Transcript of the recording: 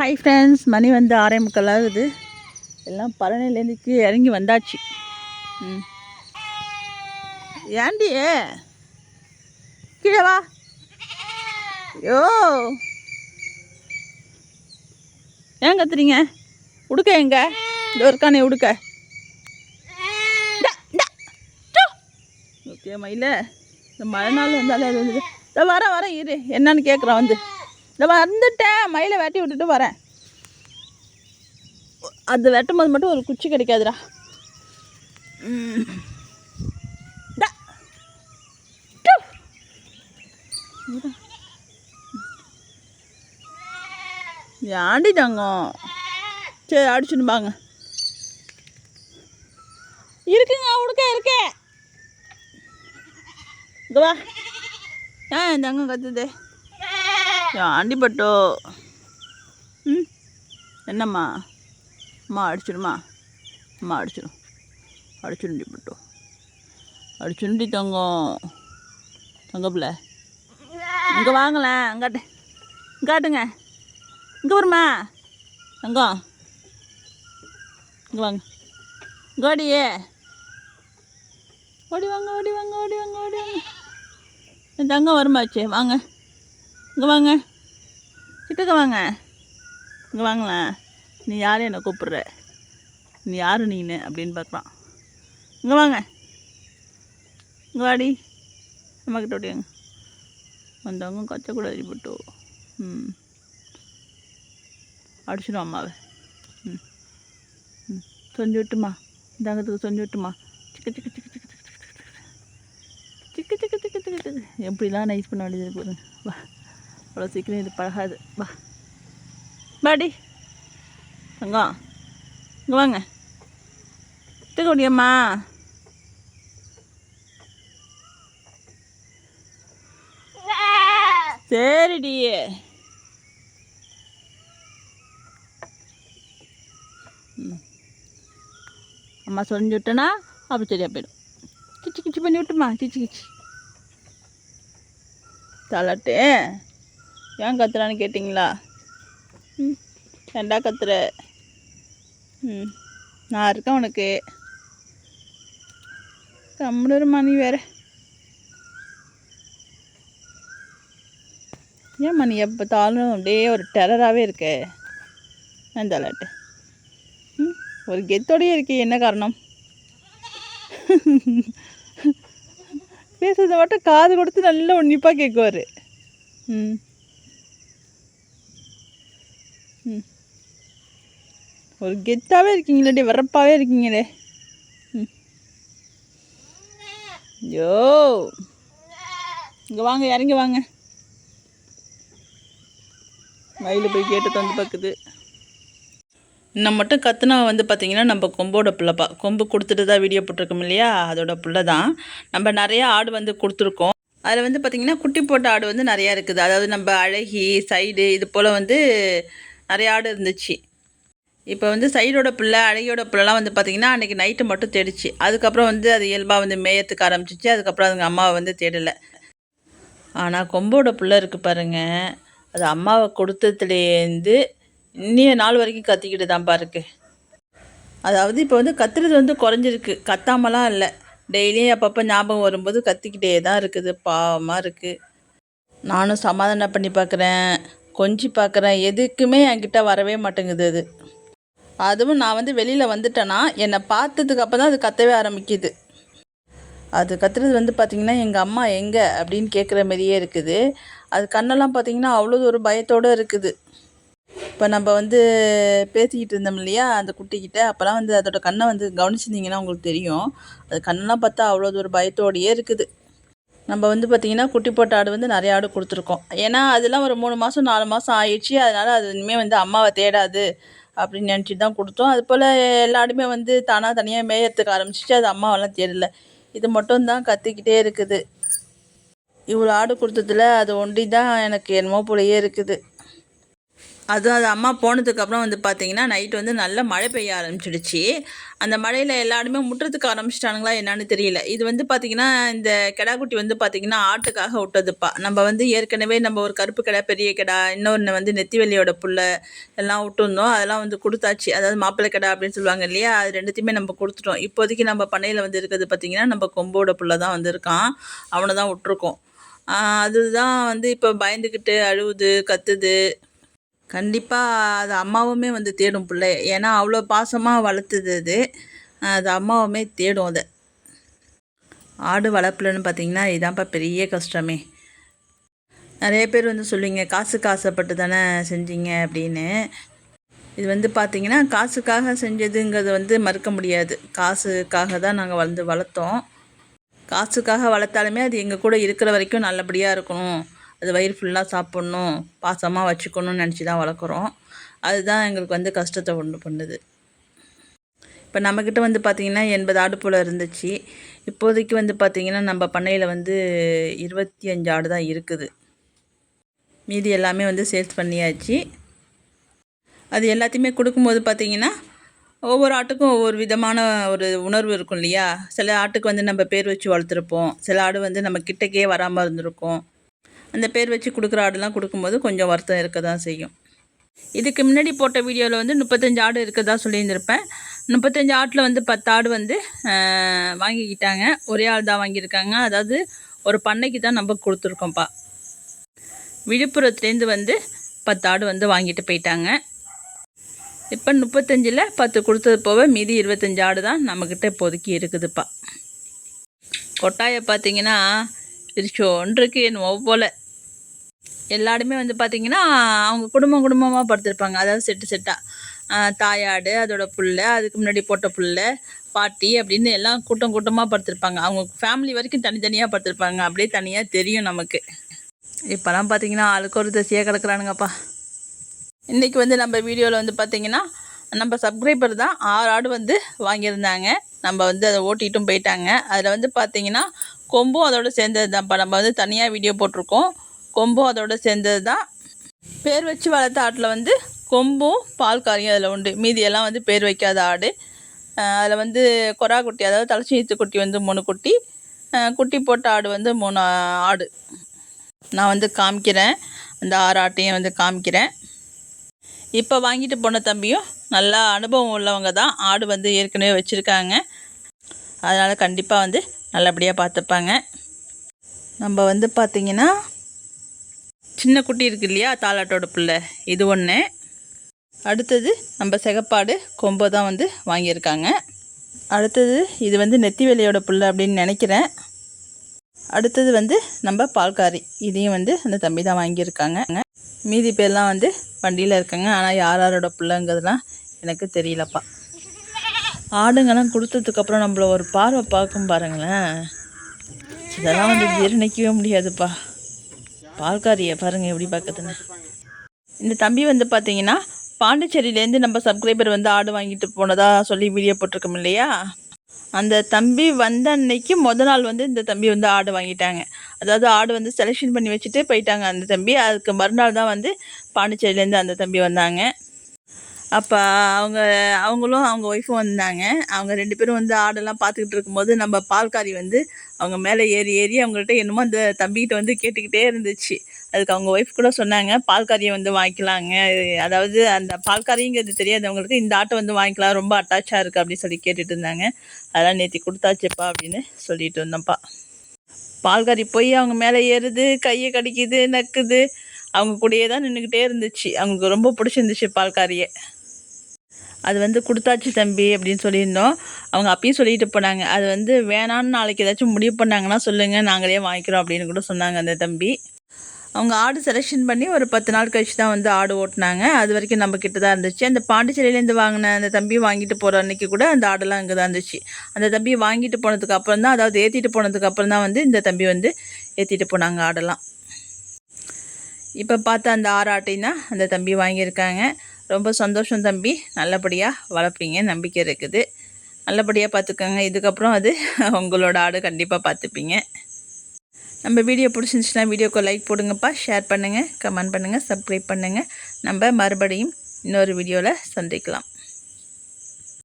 Hi friends மணி வந்து ஆறே முக்கால் ஆகுது எல்லாம் பழனிலேருந்து இறங்கி வந்தாச்சு. ம். ஏண்டி? கீழே வா. ஐயோ. ஏன் கத்துறீங்க? உடுக்க எங்க? இந்த ஒருக்கானே உடுக்க. ஓகே மயில. இந்த மழை நாள் வந்தாலே அது வந்து வர வரேன் வரேன் இரு. என்னன்னு கேட்குறான் வந்து. இந்த வந்துட்டேன். மயிலை வெட்டி விட்டுட்டு வரேன். அது வெட்டும் போது மட்டும் ஒரு குச்சி கிடைக்காதுடா. ம். தங்கம்? சரி அடிச்சுன்னு வாங்க. இருக்குங்க உடுக்க இருக்கே. இங்க வா. ஏன் இந்த கத்துது. ஆண்டி ம்? என்னம்மா? அம்மா அடிச்சிடுமா அம்மா அடிச்சிடும் அடிச்சுண்டி பட்டோ அடிச்சுண்டி தங்கம். தங்கப்பில்ல இங்கே வாங்கலாம் அங்காட்டு. இங்காட்டுங்க. இங்கே வருமா தங்கம். இங்கே வாங்க. இங்கே ஓடியே ஓடி வாங்க ஓடி வாங்க ஓடி வாங்க ஓடி வாங்க. தங்கம் வருமாச்சே வாங்க. இங்கே வாங்க. கிட்டக்க வாங்க. இங்கே வாங்களேன் நீ யார் என்னை கூப்பிட்ற? நீ யார் நீனு அப்படின்னு பார்க்குறான் இங்கே வாங்க. இங்கே வாடி. அம்மாக்கிட்ட ஓடியாங்க வந்தவங்க கச்சக்கூடாது போட்டு ம். அடிச்சிடும் அம்மாவை. ம். ம். சொஞ்சு விட்டுமா? தங்கத்துக்கு சொஞ்சு விட்டுமா? சிக்க சிக்க சிக்க சிக்க சிக்க சிக்க சிக்க சிக்க. சிக்க சிக்க எப்படிலாம் நைஸ் பண்ண வேண்டியது பாருங்க. வா. அவ்வளோ சீக்கிரம் இது பழகாது. வா. பாடி தங்கம் இங்கே வாங்க. தூக்க முடியுமா சரிடி அம்மா சொல்லி விட்டேன்னா அப்படி சரியாக போயிடும். கிச்சு கிச்சி பண்ணி விட்டுமா. கிச்சு கிச்சு. தலட்டு ஏன் கத்துறான்னு கேட்டிங்களா? ம். ஏண்டா கத்துற? ம். நான் இருக்கேன் உனக்கு. கம்முனு மணி வேற. ஏன் மணி எப்போ தாளும் அப்படியே ஒரு டெரராகவே இருக்கே? ஏன் தலாட்டு ம். ஒரு கெத்தோடயே இருக்கே என்ன காரணம்? பேசுறத மட்டும் காது கொடுத்து நல்லா உன்னிப்பாக கேட்குவார் ம். ம். ஒரு கெத்தாகவே இருக்கீங்களே வரப்பாகவே இருக்கீங்களே. ம். ஐயோ. இங்கே வாங்க இறங்கி வாங்க. வயலில் போய் கேட்டு தந்து பார்க்குது. இன்னும் மட்டும் கத்துனா வந்து பார்த்திங்கன்னா நம்ம கொம்போட பிள்ளைப்பா. கொம்பு கொடுத்துட்டு தான் வீடியோ போட்டிருக்கோம் இல்லையா? அதோட பிள்ளை தான். நம்ம நிறையா ஆடு வந்து கொடுத்துருக்கோம். அதில் வந்து பார்த்திங்கன்னா குட்டி போட்ட ஆடு வந்து நிறையா இருக்குது. அதாவது நம்ம அழகி சைடு இது போல் வந்து நிறைய ஆடு இருந்துச்சு. இப்போ வந்து சைடோட பிள்ளை அழகியோட பிள்ளைலாம் வந்து பார்த்திங்கன்னா அன்றைக்கி நைட்டு மட்டும் தேடிச்சு. அதுக்கப்புறம் வந்து அது இயல்பாக வந்து மேயத்துக்கு ஆரம்பிச்சிச்சு. அதுக்கப்புறம் அதுங்க அம்மாவை வந்து தேடலை. ஆனால் கொம்போட பிள்ளை இருக்குது பாருங்கள் அது அம்மாவை கொடுத்ததுலேருந்து இன்னைய நாள் வரைக்கும் கத்திக்கிட்டு தான்ப்பா இருக்கு அதாவது இப்போ வந்து கத்துறது வந்து குறைஞ்சிருக்கு. கத்தாமலாம் இல்லை. டெய்லியும் அப்பப்போ ஞாபகம் வரும்போது கத்திக்கிட்டே தான் இருக்குது. பாவமாக இருக்குது நானும் சமாதானம் பண்ணி பார்க்குறேன் கொஞ்சி பார்க்குறேன். எதுக்குமே என்கிட்ட வரவே மாட்டேங்குது அது. அதுவும் நான் வந்து வெளியில் வந்துட்டேன்னா என்னை பார்த்ததுக்கு அப்போ தான் அது கத்தவே ஆரம்பிக்குது. அது கத்துறது வந்து பார்த்திங்கன்னா எங்கள் அம்மா எங்கே அப்படின்னு கேட்குற மாதிரியே இருக்குது. அது கண்ணெல்லாம் பார்த்திங்கன்னா அவ்வளோ ஒரு பயத்தோடு இருக்குது. இப்போ நம்ம வந்து பேசிக்கிட்டு இருந்தோம் இல்லையா அந்த குட்டிக்கிட்ட அப்போல்லாம் வந்து அதோட கண்ணை வந்து கவனிச்சிருந்தீங்கன்னா உங்களுக்கு தெரியும். அது கண்ணெல்லாம் பார்த்தா அவ்வளோ ஒரு பயத்தோடையே இருக்குது. நம்ம வந்து பார்த்திங்கன்னா குட்டி போட்ட ஆடு வந்து நிறைய ஆடு கொடுத்துருக்கோம். ஏன்னா அதெல்லாம் ஒரு மூணு மாதம் நாலு மாதம் ஆயிடுச்சு. அதனால் அது இனிமேல் வந்து அம்மாவை தேடாது அப்படின்னு நினச்சிட்டு தான் கொடுத்தோம். அது போல் எல்லா வந்து தானாக தனியாக மேயறதுக்கு ஆரம்பிச்சிச்சு. அது அம்மாவெல்லாம் தேடல. இது மட்டும் தான் கத்திக்கிட்டே இருக்குது. இவ்வளோ ஆடு கொடுத்ததுல அது ஒண்டி தான் எனக்கு என்னமோ போலயே இருக்குது. அதுவும் அது அம்மா போனதுக்கப்புறம் வந்து பார்த்தீங்கன்னா நைட் வந்து நல்ல மழை பெய்ய ஆரம்பிச்சிடுச்சு. அந்த மழையில் எல்லாருமே முட்டுறதுக்கு ஆரம்பிச்சிட்டானுங்களா என்னன்னு தெரியல. இது வந்து பார்த்திங்கன்னா இந்த கிடாக்குட்டி வந்து பார்த்திங்கன்னா ஆட்டுக்காக விட்டதுப்பா. நம்ம வந்து ஏற்கனவே நம்ம ஒரு கருப்பு கிடா பெரிய கிடா இன்னொன்று வந்து நெத்திவெளியோட புல்லை எல்லாம் விட்டுருந்தோம். அதெல்லாம் வந்து கொடுத்தாச்சு. அதாவது மாப்பிள்ளை கிடா அப்படின்னு சொல்லுவாங்க இல்லையா? அது ரெண்டுத்தையுமே நம்ம கொடுத்துட்டோம். இப்போதைக்கு நம்ம பண்ணையில் வந்து இருக்கிறது பார்த்திங்கன்னா நம்ம கொம்போட புல்லை தான் வந்திருக்கான் அவனை தான் விட்ருக்கோம் அதுதான் வந்து இப்போ பயந்துக்கிட்டு அழுவுது கத்துது. கண்டிப்பாக அது அம்மாவுமே வந்து தேடும் பிள்ளை. ஏன்னா அவ்வளோ பாசமாக வளர்த்துது அது. அது அம்மாவுமே தேடும் அதை. ஆடு வளர்ப்புலன்னு பார்த்தீங்கன்னா இதான்ப்பா பெரிய கஷ்டமே. நிறைய பேர் வந்து சொல்லுவீங்க காசுக்கு ஆசைப்பட்டு தானே செஞ்சீங்க அப்படின்னு. இது வந்து பார்த்திங்கன்னா காசுக்காக செஞ்சதுங்கிறது வந்து மறுக்க முடியாது. காசுக்காக தான் நாங்கள் வந்து வளர்த்தோம். காசுக்காக வளர்த்தாலுமே அது எங்கள் கூட இருக்கிற வரைக்கும் நல்லபடியாக இருக்கணும். அது வயிறு ஃபுல்லாக சாப்பிட்ணும் பாசமாக வச்சுக்கணும்னு நினச்சி தான் வளர்க்குறோம். அதுதான் எங்களுக்கு வந்து கஷ்டத்தை உண்டு பண்ணுது. இப்போ நம்மக்கிட்ட வந்து பார்த்திங்கன்னா எண்பது ஆடு போல் இருந்துச்சு. இப்போதைக்கு வந்து பார்த்திங்கன்னா நம்ம பண்ணையில் வந்து இருபத்தி அஞ்சு ஆடு தான் இருக்குது. மீதி எல்லாமே வந்து சேல்ஸ் பண்ணியாச்சு. அது எல்லாத்தையுமே கொடுக்கும்போது பார்த்திங்கன்னா ஒவ்வொரு ஆட்டுக்கும் ஒவ்வொரு விதமான ஒரு உணர்வு இருக்கும் இல்லையா? சில ஆட்டுக்கு வந்து நம்ம பேர் வச்சு வளர்த்துருப்போம். சில ஆடு வந்து நம்ம கிட்டக்கே வராமல் இருந்திருக்கும். அந்த பேர் வச்சு கொடுக்குற ஆடுலாம் கொடுக்கும்போது கொஞ்சம் வருத்தம் இருக்க தான் செய்யும். இதுக்கு முன்னாடி போட்ட வீடியோவில் வந்து முப்பத்தஞ்சு ஆடு இருக்கதா சொல்லியிருந்திருப்பேன். முப்பத்தஞ்சு ஆட்டில் வந்து பத்து ஆடு வந்து வாங்கிக்கிட்டாங்க. ஒரே ஆள் தான் வாங்கியிருக்காங்க. அதாவது ஒரு பண்ணைக்கு தான் நம்ம கொடுத்துருக்கோம்ப்பா. விழுப்புரத்துலேருந்து வந்து பத்து ஆடு வந்து வாங்கிட்டு போயிட்டாங்க. இப்போ முப்பத்தஞ்சில் பத்து கொடுத்தது போக மீதி இருபத்தஞ்சி ஆடு தான் நம்மக்கிட்ட இப்போதைக்கு இருக்குதுப்பா. கொட்டாயை பார்த்தீங்கன்னா திருச்சோன்றிருக்கு என்னவோ போல். எல்லாருமே வந்து பார்த்திங்கன்னா அவங்க குடும்பம் குடும்பமாக படுத்திருப்பாங்க. அதாவது செட்டு செட்டாக தாயாடு அதோட புள்ள அதுக்கு முன்னாடி போட்ட புள்ளை பாட்டி அப்படின்னு எல்லாம் கூட்டம் கூட்டமாக படுத்திருப்பாங்க. அவங்க ஃபேமிலி வரைக்கும் தனித்தனியாக படுத்திருப்பாங்க. அப்படியே தனியாக தெரியும் நமக்கு. இப்போலாம் பார்த்தீங்கன்னா ஆளுக்கு ஒரு தசியாக கிடக்குறானுங்கப்பா. இன்றைக்கி வந்து நம்ம வீடியோவில் வந்து பார்த்திங்கன்னா நம்ம சப்ஸ்கிரைபர் தான் ஆறு ஆடு வந்து வாங்கியிருந்தாங்க. நம்ம வந்து அதை ஓட்டிகிட்டும் போயிட்டாங்க. அதில் வந்து பார்த்திங்கன்னா கொம்பும் அதோடு சேர்ந்தது தான்ப்பா நம்ம வந்து தனியாக வீடியோ போட்டிருக்கோம். கொம்பும் அதோட சேர்ந்தது தான் பேர் வச்சு வளர்த்த ஆட்டில் வந்து கொம்பும் பால் காரியும் அதில் உண்டு. மீதியெல்லாம் வந்து பேர் வைக்காத ஆடு. அதில் வந்து கொரா குட்டி அதாவது தலைச்சீத்து குட்டி வந்து மூணு குட்டி. குட்டி போட்ட ஆடு வந்து மூணு ஆடு. நான் வந்து காமிக்கிறேன். அந்த ஆறு ஆட்டையும் வந்து காமிக்கிறேன். இப்போ வாங்கிட்டு போன தம்பியும் நல்லா அனுபவம் உள்ளவங்க தான். ஆடு வந்து ஏற்கனவே வச்சுருக்காங்க. அதனால் கண்டிப்பாக வந்து நல்லபடியாக பார்த்துப்பாங்க நம்ம வந்து பார்த்திங்கன்னா சின்ன குட்டி இருக்கு இல்லையா தாலாட்டோட பிள்ளை. இது ஒன்று அடுத்தது நம்ம சிகப்பாடு கொம்பை தான் வந்து வாங்கியிருக்காங்க. அடுத்தது இது வந்து நெத்தி வேலையோட புல் அப்படின்னு நினைக்கிறேன். அடுத்தது வந்து நம்ம பால்காரி. இதையும் வந்து அந்த தம்பி தான் வாங்கியிருக்காங்க. மீதி பேர்லாம் வந்து வண்டியில் இருக்காங்க. ஆனால் யார் யாரோட பிள்ளைங்கிறதுலாம் எனக்கு தெரியலப்பா. ஆடுங்கெல்லாம் கொடுத்ததுக்கப்புறம் நம்மள ஒரு பார்வை பார்க்கும் பாருங்களேன். இதெல்லாம் வந்து ஜீரணிக்கவே முடியாதுப்பா. பால்காரியை பாருங்கள் எப்படி பார்க்குதுன்னு இந்த தம்பி வந்து பார்த்தீங்கன்னா பாண்டிச்சேரியிலேருந்து நம்ம சப்ஸ்கிரைபர் வந்து ஆடு வாங்கிட்டு போனதாக சொல்லி வீடியோ போட்டிருக்கோம் இல்லையா? அந்த தம்பி வந்த அன்னைக்கு முதல் நாள் வந்து இந்த தம்பி வந்து ஆடு வாங்கிட்டாங்க. அதாவது ஆடு வந்து செலெக்ஷன் பண்ணி வச்சுட்டு போயிட்டாங்க அந்த தம்பி. அதுக்கு மறுநாள் தான் வந்து பாண்டிச்சேரியிலேருந்து அந்த தம்பி வந்தாங்க. அப்போ அவங்க அவங்களும் அவங்க ஒய்ஃபும் வந்தாங்க. அவங்க ரெண்டு பேரும் வந்து ஆடெல்லாம் பார்த்துக்கிட்டு இருக்கும்போது நம்ம பால்காரி வந்து அவங்க மேலே ஏறி ஏறி அவங்கள்ட்ட என்னமோ அந்த தம்பிக்கிட்ட வந்து கேட்டுக்கிட்டே இருந்துச்சு. அதுக்கு அவங்க ஒய்ஃப் கூட சொன்னாங்க பால்காரியை வந்து வாங்கிக்கலாங்க. அதாவது அந்த பால்காரிங்கிறது தெரியாது அவங்களுக்கு இந்த ஆட்டை வந்து வாங்கிக்கலாம் ரொம்ப அட்டாச்சாக இருக்குது அப்படின்னு சொல்லி கேட்டுட்டு இருந்தாங்க. அதெல்லாம் நேற்று கொடுத்தாச்சுப்பா அப்படின்னு சொல்லிட்டு இருந்தோம்ப்பா. பால்காரி போய் அவங்க மேலே ஏறுது கையை கடிக்குது நக்குது. அவங்க கூடயே தான் நின்றுக்கிட்டே இருந்துச்சு. அவங்களுக்கு ரொம்ப பிடிச்சிருந்துச்சு பால்காரியை அது வந்து கொடுத்தாச்சு தம்பி அப்படின்னு சொல்லியிருந்தோம். அவங்க அப்பயும் சொல்லிட்டு போனாங்க. அது வந்து வேணான்னு நாளைக்கு ஏதாச்சும் முடிவு பண்ணாங்கன்னா சொல்லுங்கள் நாங்களே வாங்கிக்கிறோம் அப்படின்னு கூட சொன்னாங்க அந்த தம்பி. அவங்க ஆடு செலெக்ஷன் பண்ணி ஒரு பத்து நாள் கழிச்சு தான் வந்து ஆடு ஓட்டினாங்க. அது வரைக்கும் நம்ம கிட்ட தான் இருந்துச்சு. அந்த பாண்டிச்சேரியிலேருந்து வாங்கின அந்த தம்பி வாங்கிட்டு போகிற அன்றைக்கி கூட அந்த ஆடெல்லாம் அங்கே தான் இருந்துச்சு. அந்த தம்பி வாங்கிட்டு போனதுக்கு அப்புறம் தான் அதாவது ஏற்றிட்டு போனதுக்கு அப்புறம் தான் வந்து இந்த தம்பி வந்து ஏற்றிட்டு போனாங்க ஆடெல்லாம். இப்போ பார்த்தா அந்த ஆறு ஆட்டையும் தான் அந்த தம்பி வாங்கியிருக்காங்க. ரொம்ப சந்தோஷம் தம்பி. நல்லபடியாக வளர்ப்பீங்க. நம்பிக்கை இருக்குது. நல்லபடியாக பார்த்துக்கோங்க. இதுக்கப்புறம் அது உங்களோட ஆடு கண்டிப்பாக பார்த்துப்பீங்க. நம்ம வீடியோ பிடிச்சிருந்துச்சுன்னா வீடியோக்கு லைக் போடுங்கப்பா. ஷேர் பண்ணுங்கள் கமெண்ட் பண்ணுங்கள் சப்ஸ்கிரைப் பண்ணுங்கள் நம்ம மறுபடியும் இன்னொரு வீடியோவில் சந்திக்கலாம்.